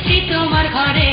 এসেছি তোমার ঘরে।